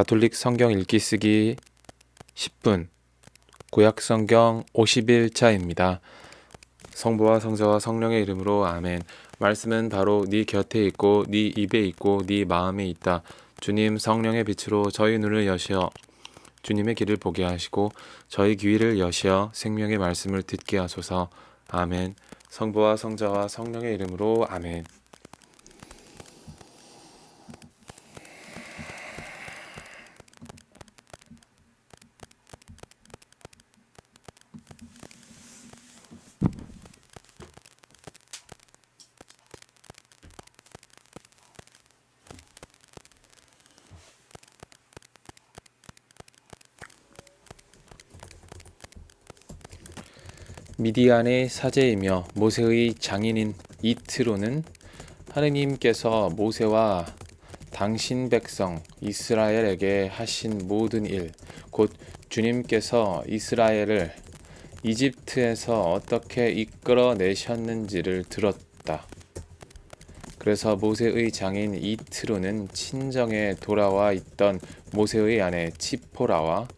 가톨릭 성경 읽기 쓰기 10분 구약 성경 50일차입니다. 성부와 성자와 성령의 이름으로 아멘. 말씀은 바로 네 곁에 있고 네 입에 있고 네 마음에 있다. 주님 성령의 빛으로 저희 눈을 여시어 주님의 길을 보게 하시고 저희 귀를 여시어 생명의 말씀을 듣게 하소서. 아멘. 성부와 성자와 성령의 이름으로 아멘. 미디안의 사제이며 모세의 장인인 이트로는 하느님께서 모세와 당신 백성 이스라엘에게 하신 모든 일, 곧 주님께서 이스라엘을 이집트에서 어떻게 이끌어 내셨는지를 들었다. 그래서 모세의 장인 이트로는 친정에 돌아와 있던 모세의 아내 치포라와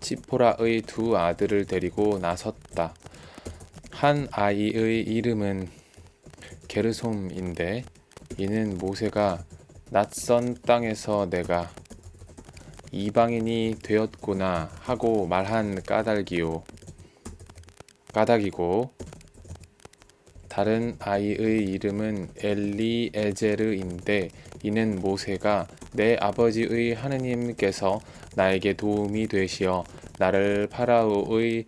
치포라의 두 아들을 데리고 나섰다. 한 아이의 이름은 게르솜인데 이는 모세가 낯선 땅에서 내가 이방인이 되었구나 하고 말한 까닭이요. 까닭이고 다른 아이의 이름은 엘리에제르인데 이는 모세가 내 아버지의 하느님께서 나에게 도움이 되시어 나를 파라오의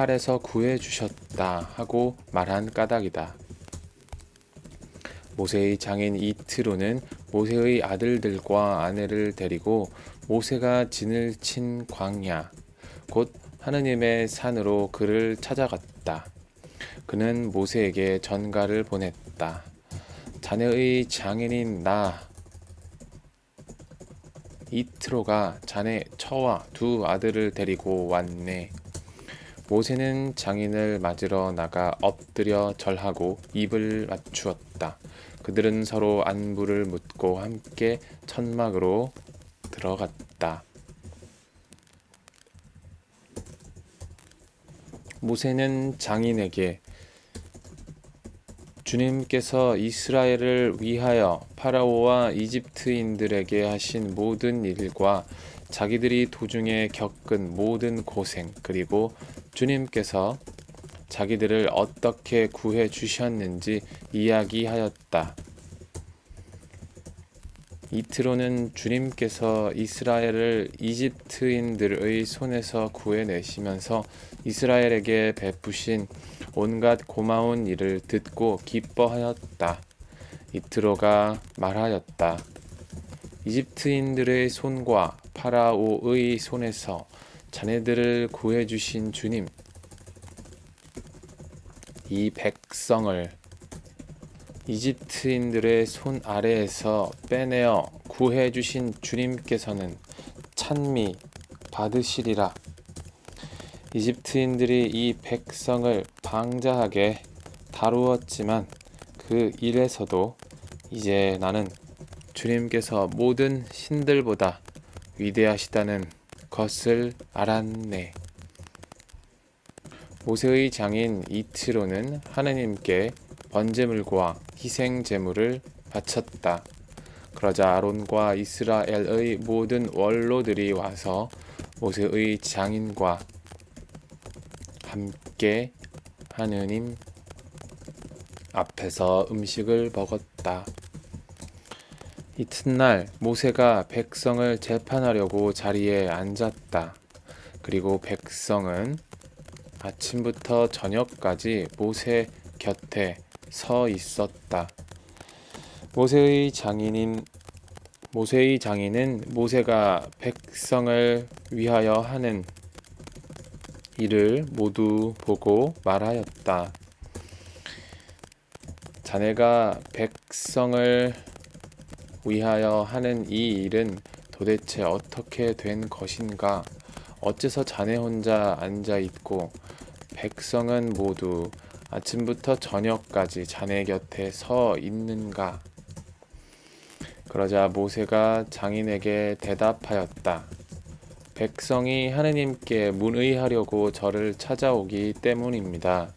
칼에서 구해 주셨다 하고 말한 까닭이다. 모세의 장인 이트로는 모세의 아들들과 아내를 데리고 모세가 진을 친 광야 곧 하느님의 산으로 그를 찾아갔다. 그는 모세에게 전가를 보냈다. 자네의 장인인 나 이트로가 자네 처와 두 아들을 데리고 왔네. 모세는 장인을 맞으러 나가 엎드려 절하고 입을 맞추었다. 그들은 서로 안부를 묻고 함께 천막으로 들어갔다. 모세는 장인에게 주님께서 이스라엘을 위하여 파라오와 이집트인들에게 하신 모든 일과 자기들이 도중에 겪은 모든 고생 그리고 주님께서 자기들을 어떻게 구해 주셨는지 이야기하였다. 이트로는 주님께서 이스라엘을 이집트인들의 손에서 구해내시면서 이스라엘에게 베푸신 온갖 고마운 일을 듣고 기뻐하였다. 이트로가 말하였다. 이집트인들의 손과 파라오의 손에서 자네들을 구해주신 주님, 이 백성을 이집트인들의 손 아래에서 빼내어 구해주신 주님께서는 찬미 받으시리라. 이집트인들이 이 백성을 방자하게 다루었지만 그 일에서도 이제 나는 주님께서 모든 신들보다 위대하시다는 것을 알았네. 모세의 장인 이트로는 하느님께 번제물과 희생 제물을 바쳤다. 그러자 아론과 이스라엘의 모든 원로들이 와서 모세의 장인과 함께 하느님 앞에서 음식을 먹었다. 이튿날 모세가 백성을 재판하려고 자리에 앉았다. 그리고 백성은 아침부터 저녁까지 모세 곁에 서 있었다. 모세의 장인인 모세의 장인은 모세가 백성을 위하여 하는 일을 모두 보고 말하였다. 자네가 백성을 위하여 하는 이 일은 도대체 어떻게 된 것인가? 어째서 자네 혼자 앉아 있고 백성은 모두 아침부터 저녁까지 자네 곁에 서 있는가? 그러자 모세가 장인에게 대답하였다. 백성이 하느님께 문의하려고 저를 찾아오기 때문입니다.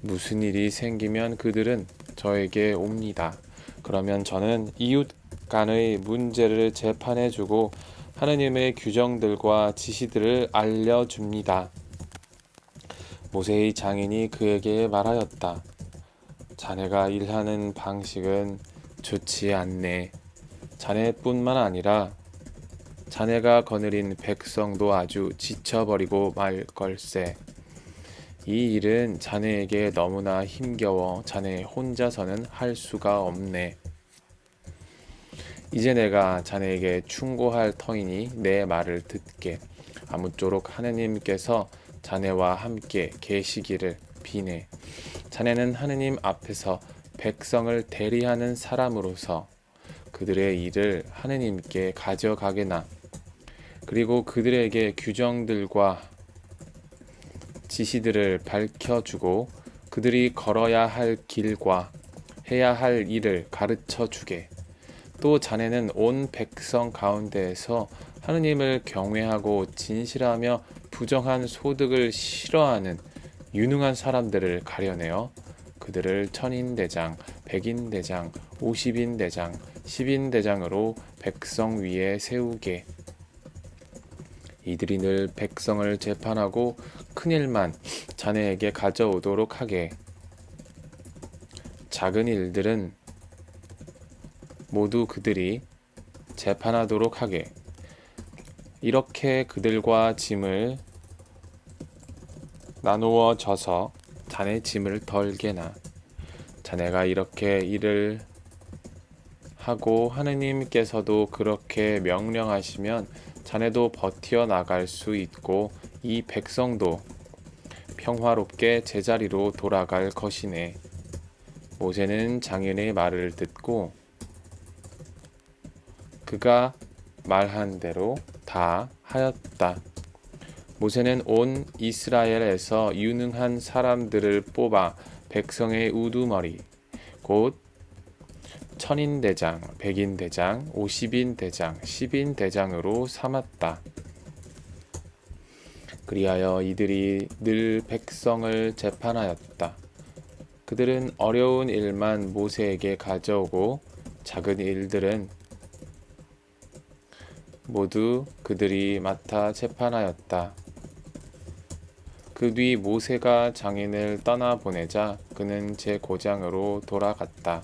무슨 일이 생기면 그들은 저에게 옵니다. 그러면 저는 이웃 간의 문제를 재판해 주고 하느님의 규정들과 지시들을 알려 줍니다. 모세의 장인이 그에게 말하였다. 자네가 일하는 방식은 좋지 않네. 자네뿐만 아니라 자네가 거느린 백성도 아주 지쳐버리고 말 걸세. 이 일은 자네에게 너무나 힘겨워 자네 혼자서는 할 수가 없네. 이제 내가 자네에게 충고할 터이니 내 말을 듣게. 아무쪼록 하느님께서 자네와 함께 계시기를 비네. 자네는 하느님 앞에서 백성을 대리하는 사람으로서 그들의 일을 하느님께 가져가게나 그리고 그들에게 규정들과 지시들을 밝혀주고 그들이 걸어야 할 길과 해야 할 일을 가르쳐 주게. 또 자네는 온 백성 가운데에서 하느님을 경외하고 진실하며 부정한 소득을 싫어하는 유능한 사람들을 가려내어 그들을 천인 대장, 백인 대장, 오십인 대장, 십인 대장으로 백성 위에 세우게. 이들이 늘 백성을 재판하고 큰 일만 자네에게 가져오도록 하게. 작은 일들은 모두 그들이 재판하도록 하게. 이렇게 그들과 짐을 나누어 져서 자네 짐을 덜게나. 자네가 이렇게 일을 하고 하느님께서도 그렇게 명령하시면 자네도 버티어 나갈 수 있고 이 백성도 평화롭게 제자리로 돌아갈 것이네. 모세는 장인의 말을 듣고 그가 말한 대로 다 하였다. 모세는 온 이스라엘에서 유능한 사람들을 뽑아 백성의 우두머리 곧 천인 대장, 백인 대장, 오십인 대장, 십인 대장으로 삼았다. 그리하여 이들이 늘 백성을 재판하였다. 그들은 어려운 일만 모세에게 가져오고 작은 일들은 모두 그들이 맡아 재판하였다. 그 뒤 모세가 장인을 떠나 보내자 그는 제 고장으로 돌아갔다.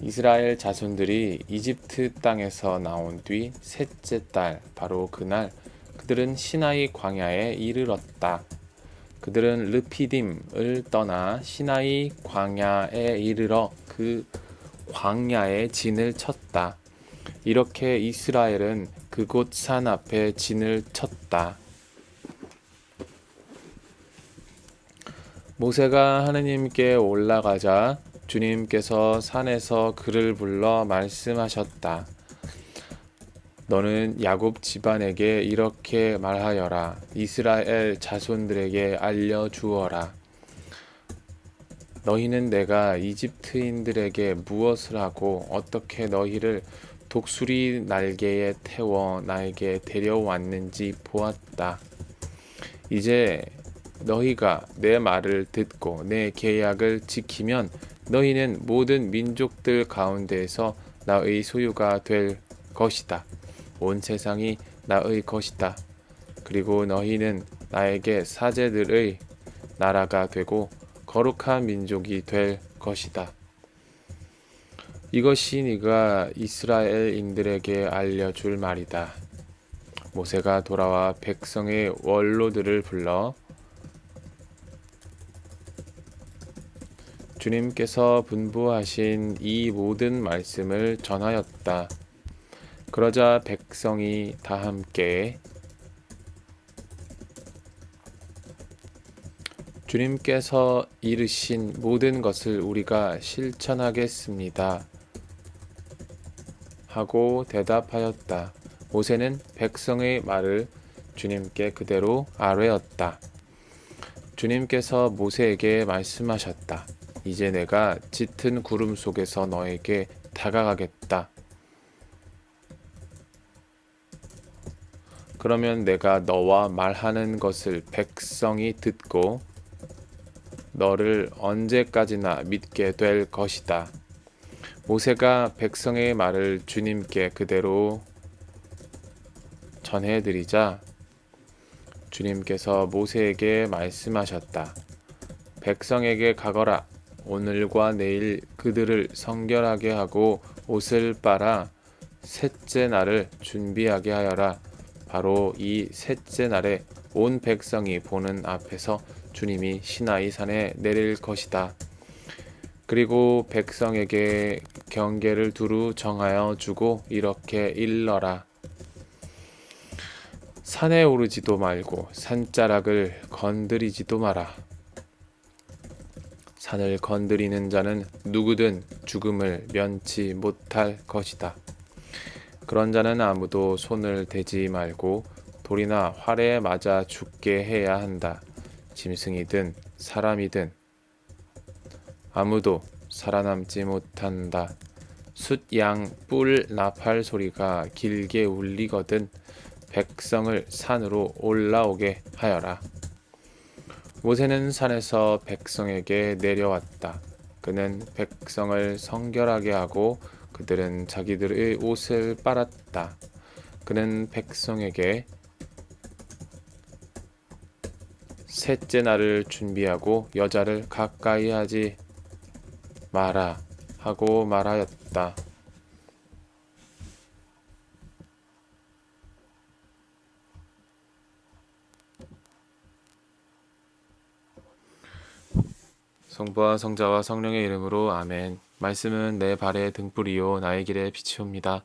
이스라엘 자손들이 이집트 땅에서 나온 뒤 셋째 달 바로 그날 그들은 시나이 광야에 이르렀다. 그들은 르피딤을 떠나 시나이 광야에 이르러 그 광야에 진을 쳤다. 이렇게 이스라엘은 그곳 산 앞에 진을 쳤다. 모세가 하느님께 올라가자 주님께서 산에서 그를 불러 말씀하셨다. 너는 야곱 집안에게 이렇게 말하여라. 이스라엘 자손들에게 알려 주어라. 너희는 내가 이집트인들에게 무엇을 하고 어떻게 너희를 독수리 날개에 태워 나에게 데려왔는지 보았다. 이제 너희가 내 말을 듣고 내 계약을 지키면 너희는 모든 민족들 가운데에서 나의 소유가 될 것이다. 온 세상이 나의 것이다. 그리고 너희는 나에게 사제들의 나라가 되고 거룩한 민족이 될 것이다. 이것이 네가 이스라엘인들에게 알려줄 말이다. 모세가 돌아와 백성의 원로들을 불러 주님께서 분부하신 이 모든 말씀을 전하였다. 그러자 백성이 다 함께 주님께서 이르신 모든 것을 우리가 실천하겠습니다. 하고 대답하였다. 모세는 백성의 말을 주님께 그대로 아뢰었다. 주님께서 모세에게 말씀하셨다. 이제 내가 짙은 구름 속에서 너에게 다가가겠다. 그러면 내가 너와 말하는 것을 백성이 듣고 너를 언제까지나 믿게 될 것이다. 모세가 백성의 말을 주님께 그대로 전해드리자 주님께서 모세에게 말씀하셨다. 백성에게 가거라. 오늘과 내일 그들을 성결하게 하고 옷을 빨아 셋째 날을 준비하게 하여라. 바로 이 셋째 날에 온 백성이 보는 앞에서 주님이 시나이 산에 내릴 것이다. 그리고 백성에게 경계를 두루 정하여 주고 이렇게 일러라. 산에 오르지도 말고 산자락을 건드리지도 마라. 산을 건드리는 자는 누구든 죽음을 면치 못할 것이다. 그런 자는 아무도 손을 대지 말고 돌이나 활에 맞아 죽게 해야 한다. 짐승이든 사람이든 아무도 살아남지 못한다. 숫, 양, 뿔, 나팔 소리가 길게 울리거든 백성을 산으로 올라오게 하여라. 모세는 산에서 백성에게 내려왔다. 그는 백성을 성결하게 하고 그들은 자기들의 옷을 빨았다. 그는 백성에게 셋째 날을 준비하고 여자를 가까이 하지 마라 하고 말하였다. 성부와 성자와 성령의 이름으로 아멘. 말씀은 내 발의 등불이요 나의 길에 비치옵니다.